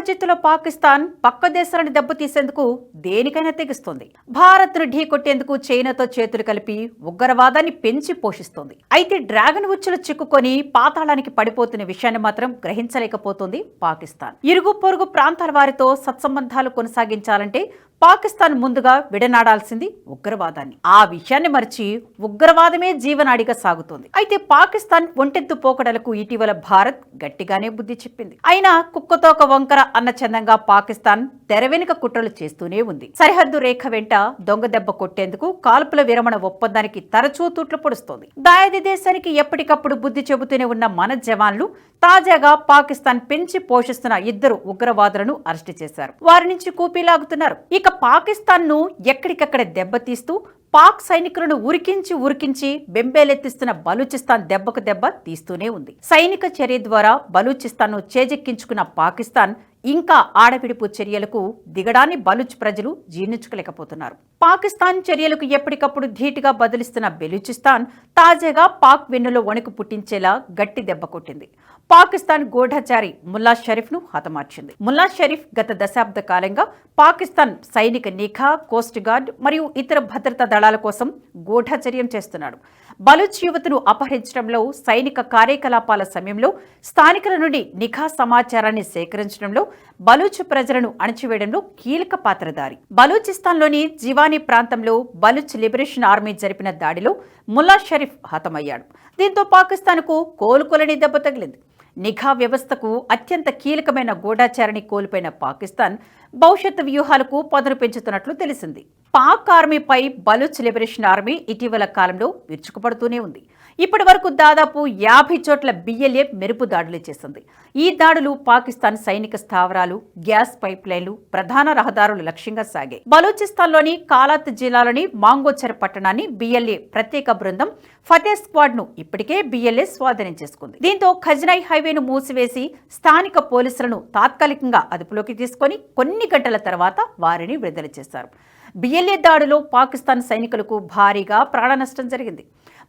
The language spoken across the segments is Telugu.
బక్కచిత్తులో పాకిస్తాన్ పక్క దేశాలను దెబ్బతీసేందుకు దేనికైనా తెగిస్తుంది. భారత్ను ఢీకొట్టేందుకు చైనాతో చేతులు కలిపి ఉగ్రవాదాన్ని పెంచి పోషిస్తోంది. అయితే డ్రాగన్ ఉచ్చులు చిక్కుకొని పాతాళానికి పడిపోతున్న విషయాన్ని మాత్రం గ్రహించలేకపోతుంది పాకిస్తాన్. ఇరుగు పొరుగు ప్రాంతాల వారితో సత్సంబంధాలు కొనసాగించాలంటే పాకిస్తాన్ ముందుగా విడనాడాల్సింది ఉగ్రవాదాన్ని. ఆ విషయాన్ని మరిచి ఉగ్రవాదమే జీవనాడిగా సాగుతోంది. అయితే పాకిస్తాన్ ఒంటెత్తు పోకడలకు ఇటీవల భారత్ గట్టిగానే బుద్ధి చెప్పింది. అయినా కుక్కతోక వంకర అన్న చందంగా పాకిస్తాన్ తెర వెనుక కుట్రలు చేస్తూనే ఉంది. సరిహద్దు రేఖ వెంట దొంగ దెబ్బ కొట్టేందుకు కాల్పుల విరమణ ఒప్పందానికి తరచూ తూట్లు పొడుస్తోంది. దాయాది దేశానికి ఎప్పటికప్పుడు బుద్ధి చెబుతూనే ఉన్న మన జవాన్లు తాజాగా పాకిస్తాన్ పెంచి పోషిస్తున్న ఇద్దరు ఉగ్రవాదులను అరెస్టు చేశారు. వారి నుంచి కూపీలాగుతున్నారు ఇక పాకిస్తాన్ను ఎక్కడికక్కడ దెబ్బతీస్తూ పాక్ సైనికులను ఉరికించి ఉరికించి బెంబేలెత్తిస్తున్న బలూచిస్తాన్ దెబ్బకు దెబ్బ తీస్తూనే ఉంది. సైనిక చర్య ద్వారా బలూచిస్తాన్ను చేజెక్కించుకున్న పాకిస్తాన్ ఇంకా ఆడపిడిపు చర్యలకు దిగడాన్ని బలూచ్ ప్రజలు జీర్ణించుకోలేకపోతున్నారు. పాకిస్తాన్ చర్యలకు ఎప్పటికప్పుడు ధీటుగా బదిలిస్తున్న బెలూచిస్తాన్ తాజాగా పాక్ వెన్నులో వణుకు పుట్టించేలా గట్టి దెబ్బ కొట్టింది. పాకిస్తాన్ గూఢచారి ముల్లా షరీఫ్ను హతమార్చింది. ముల్లా షరీఫ్ గత దశాబ్ద కాలంగా పాకిస్తాన్ సైనిక నిఘా కోస్ట్ గార్డ్ మరియు ఇతర భద్రతా దళాల కోసం గూఢచర్యం చేస్తున్నాడు. బలూచ్ యువతను అపహరించడంలో సైనిక కార్యకలాపాల సమయంలో స్థానికుల నుండి నిఘా సమాచారాన్ని సేకరించడంలో బలూచ్ ప్రజలను అణచివేయడంలో కీలక పాత్రధారి బలూచిస్తాన్లోని జివానీ ప్రాంతంలో బలూచ్ లిబరేషన్ ఆర్మీ జరిపిన దాడిలో ముల్లా షరీఫ్ హతమయ్యాడు. దీంతో పాకిస్తాన్కు కోలుకోలని దెబ్బ తగిలింది. నిఘా వ్యవస్థకు అత్యంత కీలకమైన గూఢాచారిని కోల్పోయిన పాకిస్తాన్ భవిష్యత్తు వ్యూహాలకు పదును పెంచుతున్నట్లు తెలిసింది. పాక్ ఆర్మీపై బలుచ్ లిబరేషన్ ఆర్మీ ఇటీవల కాలంలో విరుచుకుపడుతూనే ఉంది. ఇప్పటి వరకు దాదాపు యాభై చోట్ల బిఎల్ఏ మెరుపు దాడులు చేసింది. ఈ దాడులు పాకిస్తాన్ సైనిక స్థావరాలు గ్యాస్ పైప్ లైన్లు ప్రధాన రహదారులు లక్ష్యంగా సాగాయి. బలూచిస్తాన్లోని కాలాత్ జిల్లాలోని మాంగోచర్ పట్టణాన్ని బిఎల్ఏ ప్రత్యేక బృందం ఫతే స్క్వాడ్ను ఇప్పటికే బిఎల్ఏ స్వాధీనం చేసుకుంది. దీంతో ఖజనాయ్ హైవేను మూసివేసి స్థానిక పోలీసులను తాత్కాలికంగా అదుపులోకి తీసుకొని కొన్ని గంటల తర్వాత వారిని విడుదల చేశారు బిఎల్ఏ దాడిలో పాకిస్తాన్ సైనికులకు భారీగా ప్రాణ నష్టం జరిగింది.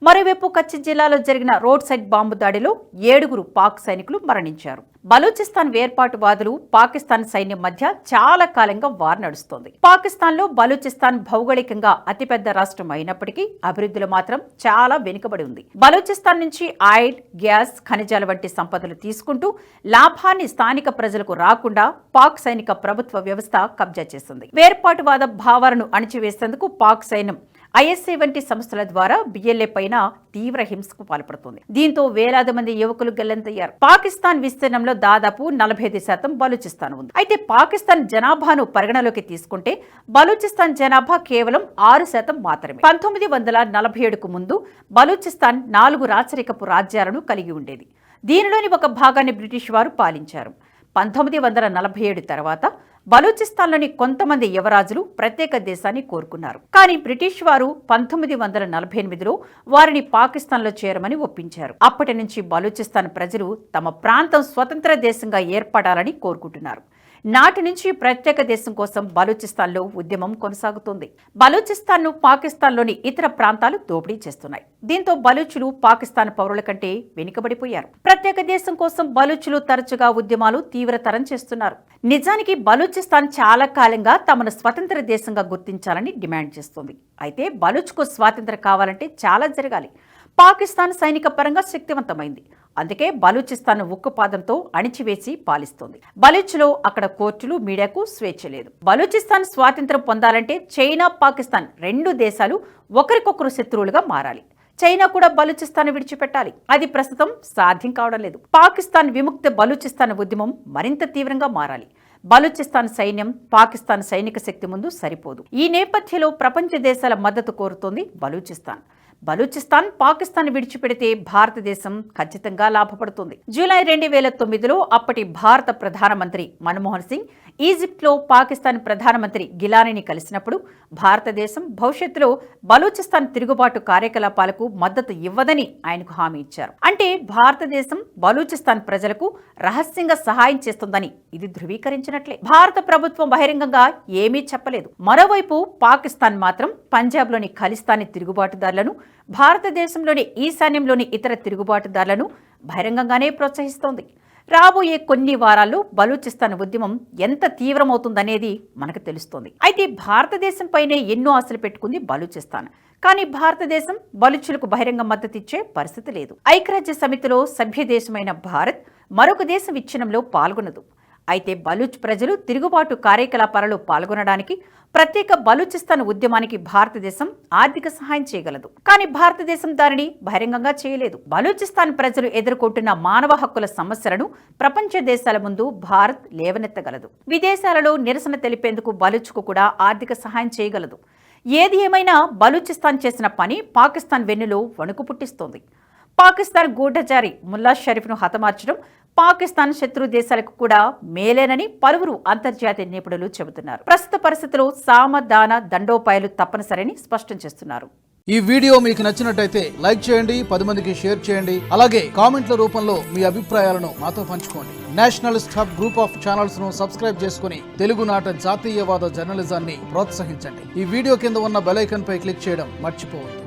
మరోవైపు కచ్ జిల్లాలో జరిగిన రోడ్ సైడ్ బాంబు దాడిలో ఏడుగురు పాక్ సైనికులు మరణించారు. బలూచిస్తాన్ వేర్పాటువాదులు పాకిస్తాన్ సైన్యం మధ్య చాలా కాలంగా వార్ నడుస్తోంది. పాకిస్తాన్లో బలూచిస్తాన్ భౌగోళికంగా అతిపెద్ద రాష్ట్రం అయినప్పటికీ అభివృద్ధిలో మాత్రం చాలా వెనుకబడి ఉంది. బలూచిస్తాన్ నుంచి ఆయిల్ గ్యాస్ ఖనిజాల వంటి సంపదలు తీసుకుంటూ లాభాన్ని స్థానిక ప్రజలకు రాకుండా పాక్ సైనిక ప్రభుత్వ వ్యవస్థ కబ్జా చేసింది. వేర్పాటువాద భావాలను అణిచివేసేందుకు పాక్ సైన్యం ఐఎస్ఏ వంటి సంస్థల ద్వారా బిఎల్ఏ పైన తీవ్ర హింసకు పాల్పడుతుంది. దీంతో వేలాది మంది యువకులు గల్లంతయ్యారు. పాకిస్తాన్ విస్తీర్ణంలో దాదాపు నలభై ఐదు శాతం బలూచిస్తాన్ ఉంది. అయితే పాకిస్తాన్ జనాభాను పరిగణలోకి తీసుకుంటే బలూచిస్తాన్ జనాభా కేవలం ఆరు శాతం మాత్రమే. పంతొమ్మిది వందల నలభై ఏడుకు ముందు బలూచిస్తాన్ నాలుగు రాచరికపు రాజ్యాలను కలిగి ఉండేది. దీనిలోని ఒక భాగాన్ని బ్రిటిష్ వారు పాలించారు. పంతొమ్మిది వందల నలభై ఏడు తర్వాత బలూచిస్తాన్లోని కొంతమంది యువరాజులు ప్రత్యేక దేశాన్ని కోరుకున్నారు. కానీ బ్రిటిష్ వారు పంతొమ్మిది వందల నలభై ఎనిమిదిలో వారిని పాకిస్తాన్లో చేరమని ఒప్పించారు. అప్పటి నుంచి బలూచిస్తాన్ ప్రజలు తమ ప్రాంతం స్వతంత్ర దేశంగా ఏర్పడాలని కోరుకుంటున్నారు. నాటి నుంచి ప్రత్యేక దేశం కోసం బలూచిస్తాన్లో ఉద్యమం కొనసాగుతుంది. బలూచిస్తాన్ను పాకిస్తాన్లోని ఇతర ప్రాంతాలు దోపిడీ చేస్తున్నాయి. దీంతో బలూచులు పాకిస్తాన్ పౌరుల కంటే వెనుకబడిపోయారు. ప్రత్యేక దేశం కోసం బలూచులు తరచుగా ఉద్యమాలు తీవ్రతరం చేస్తున్నారు. నిజానికి బలూచిస్తాన్ చాలా కాలంగా తమను స్వతంత్ర దేశంగా గుర్తించాలని డిమాండ్ చేస్తుంది. అయితే బలూచ్కు స్వాతంత్రం కావాలంటే చాలా జరగాలి. పాకిస్తాన్ సైనిక పరంగా శక్తివంతమైంది. అందుకే బలూచిస్తాన్ ఉక్కుపాదంతో అణిచివేసి పాలిస్తోంది. బలూచ్లో అక్కడ కోర్టులు మీడియాకు స్వేచ్ఛ లేదు. బలూచిస్తాన్ స్వాతంత్రం పొందాలంటే చైనా పాకిస్తాన్ రెండు దేశాలు ఒకరికొకరు శత్రువులుగా మారాలి. చైనా కూడా బలూచిస్తాన్ విడిచిపెట్టాలి. అది ప్రస్తుతం సాధ్యం కావడం లేదు. పాకిస్తాన్ విముక్త బలూచిస్తాన్ ఉద్యమం మరింత తీవ్రంగా మారాలి. బలూచిస్తాన్ సైన్యం పాకిస్తాన్ సైనిక శక్తి ముందు సరిపోదు. ఈ నేపథ్యంలో ప్రపంచ దేశాల మద్దతు కోరుతోంది బలూచిస్తాన్. బలూచిస్తాన్ పాకిస్తాన్ విడిచిపెడితే భారతదేశం ఖచ్చితంగా లాభపడుతుంది. జూలై రెండు వేల తొమ్మిదిలో అప్పటి భారత ప్రధానమంత్రి మన్మోహన్ సింగ్ ఈజిప్ట్లో పాకిస్తాన్ ప్రధానమంత్రి గిలానీని కలిసినప్పుడు భారతదేశం భవిష్యత్తులో బలూచిస్తాన్ తిరుగుబాటు కార్యకలాపాలకు మద్దతు ఇవ్వదని ఆయనకు హామీ ఇచ్చారు. అంటే భారతదేశం బలూచిస్తాన్ ప్రజలకు రహస్యంగా సహాయం చేస్తుందని ఇది ధృవీకరించినట్లే. భారత ప్రభుత్వం బహిరంగంగా ఏమీ చెప్పలేదు. మరోవైపు పాకిస్తాన్ మాత్రం పంజాబ్లోని ఖలిస్తానీ తిరుగుబాటుదారులను భారతదేశంలోని ఈశాన్యంలోని ఇతర తిరుగుబాటుదారులను బహిరంగంగానే ప్రోత్సహిస్తోంది. రాబోయే కొన్ని వారాల్లో బలూచిస్తాన్ ఉద్యమం ఎంత తీవ్రమవుతుందనేది మనకు తెలుస్తోంది. అయితే భారతదేశంపైనే ఎన్నో ఆశలు పెట్టుకుంది బలూచిస్తాన్. కానీ భారతదేశం బలుచులకు బహిరంగ మద్దతిచ్చే పరిస్థితి లేదు. ఐక్యరాజ్య సమితిలో సభ్య దేశమైన భారత్ మరొక దేశం విచ్ఛిన్నంలో పాల్గొనదు. అయితే బలూచ్ ప్రజలు తిరుగుబాటు కార్యకలాపాలలో పాల్గొనడానికి ప్రత్యేక బలూచిస్తాన్ ఉద్యమానికి భారతదేశం ఆర్థిక సహాయం చేయగలదు. కానీ భారతదేశం దానిని బహిరంగంగా చేయలేదు. బలూచిస్తాన్ ప్రజలు ఎదుర్కొంటున్న మానవ హక్కుల సమస్యలను ప్రపంచ దేశాల ముందు భారత్ లేవనెత్తగలదు. విదేశాలలో నిరసన తెలిపేందుకు బలూచ్కు కూడా ఆర్థిక సహాయం చేయగలదు. ఏది ఏమైనా బలూచిస్తాన్ చేసిన పని పాకిస్తాన్ వెన్నులో వణుకు పుట్టిస్తోంది. పాకిస్తాన్ గూఢచారి ముల్లా షరీఫ్ను హతమార్చడం పాకిస్తాన్ శత్రు దేశాలకు కూడా మేలేనని పలువురు అంతర్జాతీయ నిపుణులు చెబుతున్నారు. ప్రస్తుత పరిస్థితుల్లో సామధాన దండోపాయాలు తప్పనిసరని స్పష్టం చేస్తున్నారు. ఈ వీడియో మీకు నచ్చినట్టయితే లైక్ చేయండి పది మందికి షేర్ చేయండి. అలాగే కామెంట్ల రూపంలో మీ అభిప్రాయాలను మాతో పంచుకోండి. నేషనల్ హబ్ గ్రూప్ ఆఫ్ ఛానల్స్ను సబ్స్క్రైబ్ చేసుకుని తెలుగునాట జాతీయవాద జర్నలిజాన్ని ప్రోత్సహించండి. ఈ వీడియో కింద ఉన్న బెలైకన్ పై క్లిక్ చేయడం మర్చిపోవద్దు.